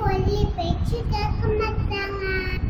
볼일 배추가 끝났잖아.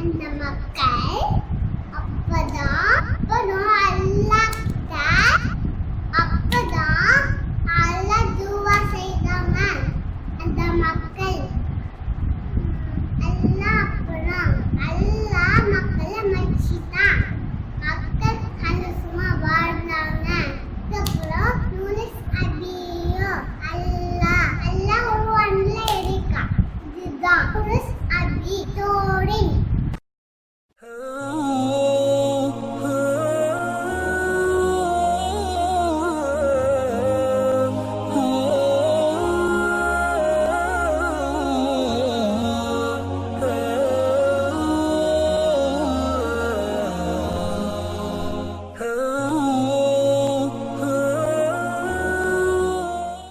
அந்த மக்கள் அப்பதான் அப்பதான் அல்லாஹ் அப்பதான் அல்லாஹ் துவா செய்தாங்க அந்த மக்கள். அல்லாஹ்